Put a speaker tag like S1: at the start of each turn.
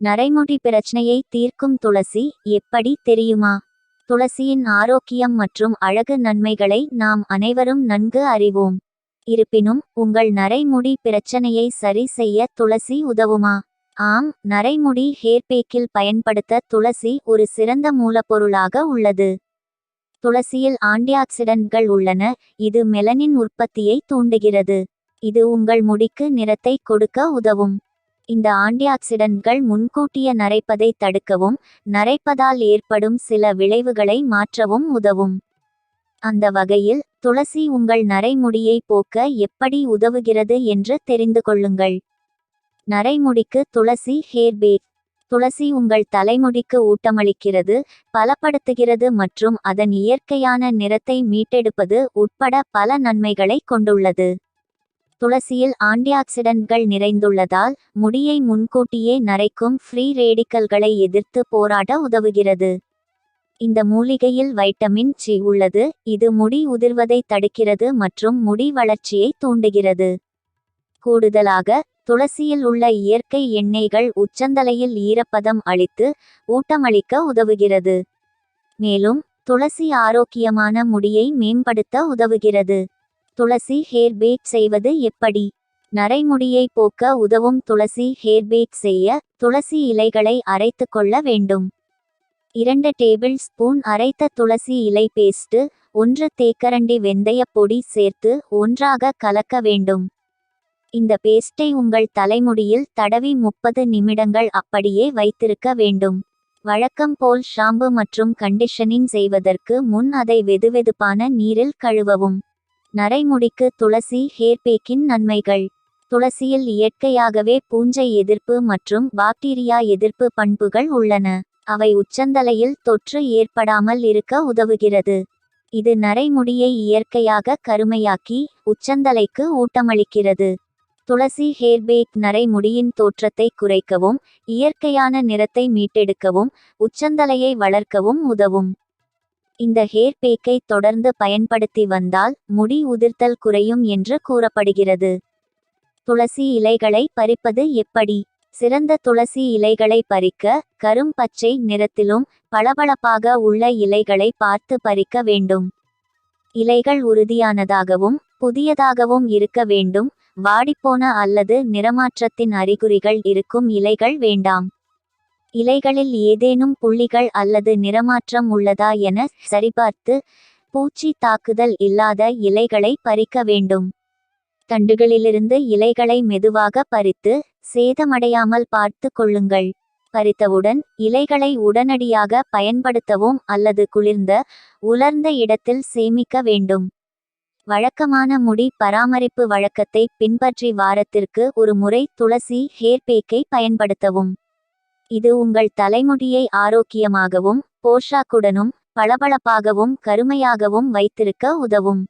S1: நரைமுடி பிரச்சனையை தீர்க்கும் துளசி எப்படி தெரியுமா? துளசியின் ஆரோக்கியம் மற்றும் அழகு நன்மைகளை நாம் அனைவரும் நன்கு அறிவோம். இருப்பினும் உங்கள் நரைமுடி பிரச்சனையை சரி செய்ய துளசி உதவுமா? ஆம் நரைமுடி ஹேர்பேக்கில் பயன்படுத்த துளசி ஒரு சிறந்த மூலப்பொருளாக உள்ளது. துளசியில் ஆன்டிஆக்சிடன்ட்கள் உள்ளன இது மெலனின் உற்பத்தியை தூண்டுகிறது. இது உங்கள் முடிக்கு நிறத்தை கொடுக்க உதவும். இந்த ஆன்டிஆக்சிடன்ட்கள் முன்கூட்டிய நரைப்பதை தடுக்கவும் நரைப்பதால் ஏற்படும் சில விளைவுகளை மாற்றவும் உதவும். அந்த வகையில் துளசி உங்கள் நரைமுடியை போக்க எப்படி உதவுகிறது என்று தெரிந்து கொள்ளுங்கள். நரைமுடிக்கு துளசி ஹேர் பேக் துளசி உங்கள் தலைமுடிக்கு ஊட்டமளிக்கிறது பலப்படுத்துகிறது மற்றும் அதன் இயற்கையான நிறத்தை மீட்டெடுப்பது உட்பட பல நன்மைகளை கொண்டுள்ளது. துளசியில் ஆன்டிஆக்சிடன்ட்கள் நிறைந்துள்ளதால் முடியை முன்கூட்டியே நரைக்கும் ஃப்ரீ ரேடிக்கல்களை எதிர்த்து போராட உதவுகிறது. இந்த மூலிகையில் வைட்டமின் சி உள்ளது இது முடி உதிர்வதை தடுக்கிறது மற்றும் முடி வளர்ச்சியை தூண்டுகிறது. கூடுதலாக துளசியில் உள்ள இயற்கை எண்ணெய்கள் உச்சந்தலையில் ஈரப்பதம் அளித்து ஊட்டமளிக்க உதவுகிறது. மேலும் துளசி ஆரோக்கியமான முடியை மேம்படுத்த உதவுகிறது. துளசி ஹேர் பேக் செய்வது எப்படி? நரைமுடியை போக்க உதவும் துளசி ஹேர் பேக் செய்ய துளசி இலைகளை அரைத்து கொள்ள வேண்டும். இரண்டு டேபிள் ஸ்பூன் அரைத்த துளசி இலை பேஸ்ட் ஒன்று தேக்கரண்டி வெந்தயப் பொடி சேர்த்து ஒன்றாக கலக்க வேண்டும். இந்த பேஸ்டை உங்கள் தலைமுடியில் தடவி முப்பது நிமிடங்கள் அப்படியே வைத்திருக்க வேண்டும். வழக்கம் போல் ஷாம்பு மற்றும் கண்டிஷனிங் செய்வதற்கு முன் அதை வெதுவெதுப்பான நீரில் கழுவவும். நரைமுடிக்கு துளசி ஹேர்பேக்கின் நன்மைகள். துளசியில் இயற்கையாகவே பூஞ்சை எதிர்ப்பு மற்றும் பாக்டீரியா எதிர்ப்பு பண்புகள் உள்ளன. அவை உச்சந்தலையில் தொற்று ஏற்படாமல் இருக்க உதவுகிறது. இது நரைமுடியை இயற்கையாக கருமையாக்கி உச்சந்தலைக்கு ஊட்டமளிக்கிறது. துளசி ஹேர்பேக் நரைமுடியின் தோற்றத்தை குறைக்கவும் இயற்கையான நிறத்தை மீட்டெடுக்கவும் உச்சந்தலையை வளர்க்கவும் உதவும். இந்த ஹேர் பேக்கை தொடர்ந்து பயன்படுத்தி வந்தால் முடி உதிர்த்தல் குறையும் என்று கூறப்படுகிறது. துளசி இலைகளை பறிப்பது எப்படி? சிறந்த துளசி இலைகளை பறிக்க கரும் பச்சை நிறத்திலும் பளபளப்பாக உள்ள இலைகளை பார்த்து பறிக்க வேண்டும். இலைகள் உறுதியானதாகவும் புதியதாகவும் இருக்க வேண்டும். வாடிப்போன அல்லது நிறமாற்றத்தின் அறிகுறிகள் இருக்கும் இலைகள் வேண்டாம். இலைகளில் ஏதேனும் புள்ளிகள் அல்லது நிறமாற்றம் உள்ளதா என சரிபார்த்து பூச்சி தாக்குதல் இல்லாத இலைகளை பறிக்க வேண்டும். தண்டுகளிலிருந்து இலைகளை மெதுவாக பறித்து சேதமடையாமல் பார்த்து கொள்ளுங்கள். பறித்தவுடன் இலைகளை உடனடியாக பயன்படுத்தவும் அல்லது குளிர்ந்த உலர்ந்த இடத்தில் சேமிக்க வேண்டும். வழக்கமான முடி பராமரிப்பு வழக்கத்தை பின்பற்றி வாரத்திற்கு ஒரு முறை துளசி ஹேர் பேக்கை பயன்படுத்தவும். இது உங்கள் தலைமுடியை ஆரோக்கியமாகவும் போஷாக்குடனும் பளபளப்பாகவும் கருமையாகவும் வைத்திருக்க உதவும்.